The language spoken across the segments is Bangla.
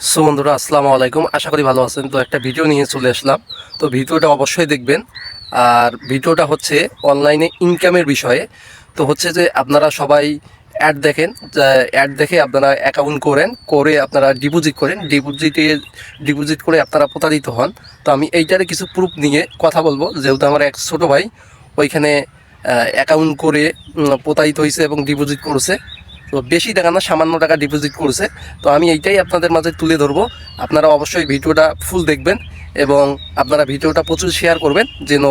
সো বন্ধুরা, আসসালামু আলাইকুম। আশা করি ভালো আছেন। তো একটা ভিডিও নিয়ে চলে আসলাম। তো ভিডিওটা অবশ্যই দেখবেন। আর ভিডিওটা হচ্ছে অনলাইনে ইনকামের বিষয়ে। তো হচ্ছে যে আপনারা সবাই অ্যাড দেখেন অ্যাড দেখে আপনারা অ্যাকাউন্ট করেন, করে আপনারা ডিপোজিট করেন। ডিপোজিটে ডিপোজিট করে আপনারা প্রতারিত হন। তো আমি এইটারে কিছু প্রুফ নিয়ে কথা বলব। যেহেতু আমার এক ছোটো ভাই, ওইখানে অ্যাকাউন্ট করে প্রতারিত হয়েছে এবং ডিপোজিট করেছে। তো বেশি টাকা না, সামান্য টাকা ডিপোজিট করছে। তো আমি এইটাই আপনাদের মাঝে তুলে ধরবো। আপনারা অবশ্যই ভিডিওটা ফুল দেখবেন। এবং আপনারা ভিডিওটা প্রচুর শেয়ার করবেন, যেন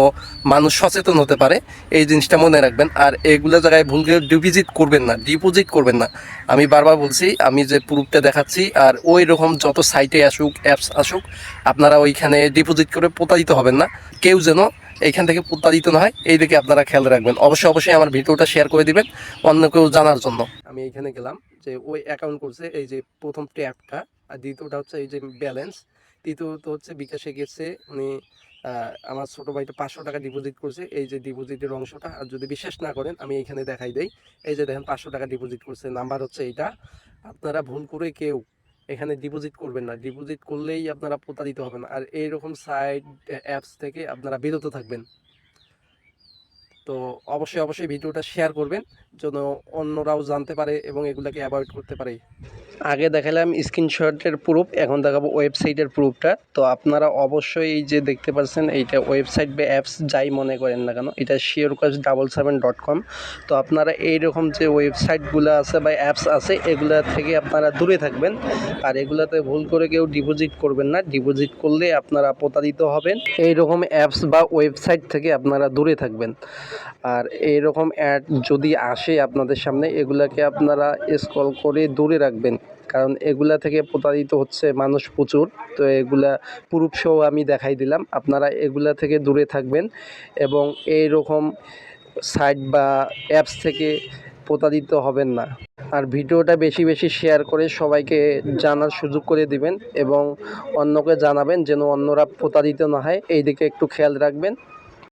মানুষ সচেতন হতে পারে। এই জিনিসটা মনে রাখবেন। আর এইগুলো জায়গায় ভুল করে ডিপোজিট করবেন না ডিপোজিট করবেন না। আমি বারবার বলছি, আমি যে প্রুফটা দেখাচ্ছি, আর ওই রকম যত সাইটে আসুক অ্যাপস আসুক, আপনারা ওইখানে ডিপোজিট করে প্রতারিত হবেন না। কেউ যেন এইখান থেকে প্রতারিত না হয়, এই দিকে আপনারা খেয়াল রাখবেন। অবশ্যই অবশ্যই আমার ভিডিওটা শেয়ার করে দিবেন, অন্য কেউ জানার জন্য। আমি এইখানে গেলাম যে ওই অ্যাকাউন্ট করছে, এই যে প্রথম ট্যাপটা আর দ্বিতীয়টা হচ্ছে এই যে ব্যালেন্স তৃতীয়ত হচ্ছে বিকাশে গেছে, উনি আমার ছোটো ভাইটা পাঁচশো টাকা ডিপোজিট করছে, এই যে ডিপোজিটের অংশটা, আর যদি বিশ্বাস না করেন, আমি এইখানে দেখাই দেই, এই যে দেখেন পাঁচশো টাকা ডিপোজিট করছে নাম্বার হচ্ছে এইটা, আপনারা ভুল করে কেউ এখানে ডিপোজিট করবেন না ডিপোজিট করলেই আপনারা প্রতারিত হবেন আর এইরকম সাইট অ্যাপস থেকে আপনারা বিরত থাকবেন। তো অবশ্যই অবশ্যই ভিডিওটা শেয়ার করবেন, যেন অন্যরাও জানতে পারে এবং এগুলাকে অ্যাভয়েড করতে পারে। আগে দেখালাম স্ক্রিনশটের প্রুফ, এখন দেখাবো ওয়েবসাইটের প্রুফটা। তো আপনারা অবশ্যই এই যে দেখতে পাচ্ছেন, এইটা ওয়েবসাইট বা অ্যাপস যাই মনে করেন না কেন, এটা শিওর কাজ ডাবল সেভেন ডট কম তো আপনারা এইরকম যে ওয়েবসাইটগুলো আছে বা অ্যাপস আছে, এগুলা থেকে আপনারা দূরে থাকবেন। আর এগুলাতে ভুল করে কেউ ডিপোজিট করবেন না। ডিপোজিট করলে আপনারা প্রতারিত হবেন। এইরকম অ্যাপস বা ওয়েবসাইট থেকে আপনারা দূরে থাকবেন। আর এইরকম অ্যাড যদি আসে আপনাদের সামনে, এগুলাকে আপনারা স্ক্রল করে দূরে রাখবেন। কারণ এগুলা থেকে প্রতারিত হচ্ছে মানুষ প্রচুর। তো এগুলা প্রুফ সহ আমি দেখাই দিলাম। আপনারা এগুলা থেকে দূরে থাকবেন এবং এই রকম সাইট বা অ্যাপস থেকে প্রতারিত হবেন না। আর ভিডিওটা বেশি বেশি শেয়ার করে সবাইকে জানার সুযোগ করে দিবেন এবং অন্যকে জানাবেন যেন অন্যরা প্রতারিত না হয়। এই দিকে একটু খেয়াল রাখবেন।